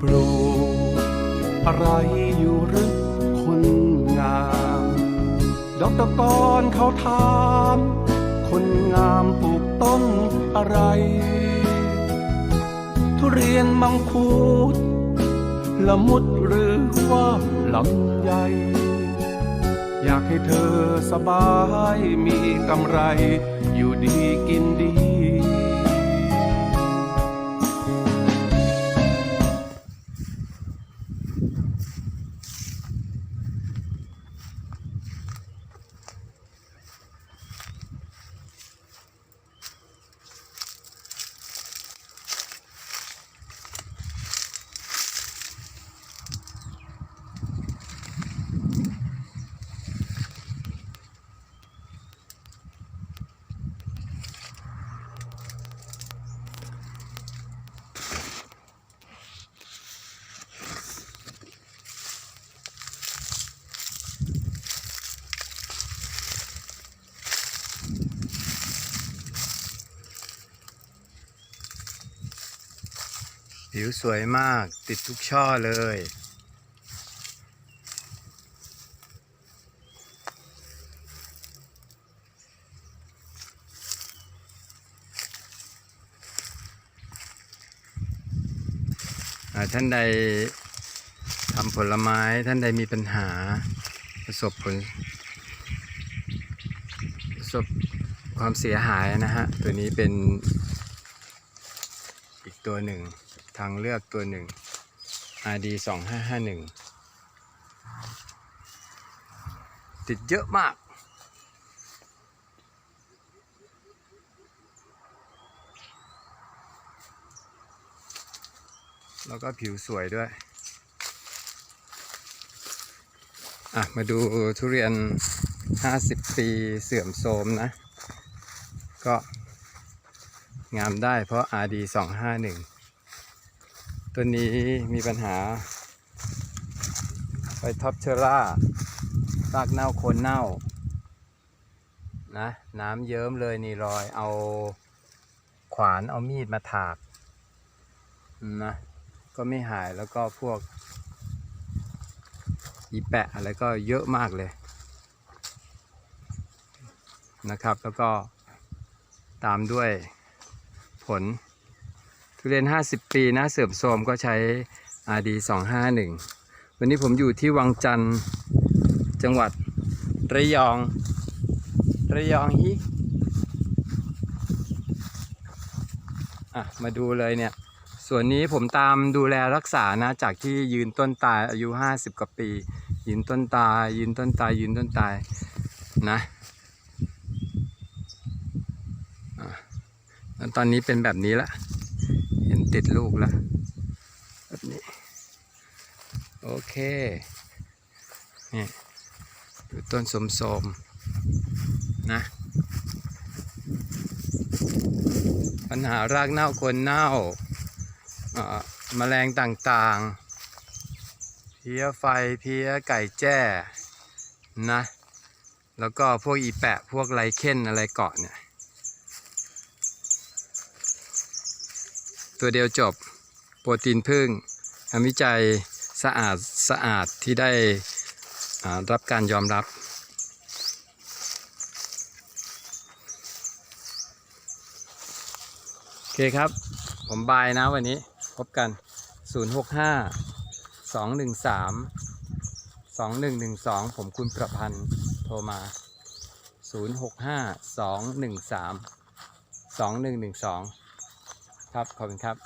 ปลูกอะไรอยู่หรือคนงามดอกตะกอนเขาถามคนงามปลูกต้นอะไร ทุเรียนมังคุดละมุดหรือว่าลำไยอยากให้เธอสบายมีกำไร อยู่ดีกินดี ผิวสวยมากติดทุกช่อเลยอ่าท่านใดทำผลไม้ท่านใดมีปัญหาประสบผลประสบความเสียหายนะฮะ ตัวนี้เป็นอีกตัวหนึ่ง ทางเลือกตัวหนึ่ง RD 2 5 5 1 ติดเยอะมากแล้วก็ผิวสวยด้วย อะ มาดูทุเรียน 50 ปีเสื่อมโทรมนะ ก็งามได้เพราะ RD 251 ตัวนี้มีปัญหา ไปท็อปเชอร่ารากเน่าโคนเน่า นะ น้ำเยิ้มเลยนี่รอย เอาขวานเอามีดมาถากนะ ก็ไม่หายแล้วก็พวกอีแปะอะไรก็เยอะมากเลย นะครับ แล้วก็ตามด้วยผล ทุเรียน 50 ปีนะเสื่อมโทรมก็ใช้ RD 251 วันนี้ผมอยู่ที่วังจันทร์จังหวัดระยอง ระยองฮิอะมาดูเลยเนี่ย ส่วนนี้ผมตามดูแลรักษานะจากที่ยืนต้นตายอายุ 50 กว่าปี ยืนต้นตาย ยืนต้นตาย ยืนต้นตายนะตอนนี้เป็นแบบนี้ละ ติดลูกแล้วแบบนี้ โอเค นี่ดูต้นสมสมนะปัญหารากเน่าคนเน่าเอ่อแมลงต่างๆ เพี้ยไฟเพี้ยไก่แจ้นะ แล้วก็พวกอีแปะพวกไรเค้นอะไรเกาะเนี่ย ตัวเดียวจบโปรตีนพึ่งทำวิจัยสะอาดสะอาดที่ได้รับการยอมรับ โอเคครับ ผมบายนะวันนี้พบกัน 065 213 2112 ผมคุณประพันธ์โทรมา 065 213 2112 ครับ ขอบคุณครับ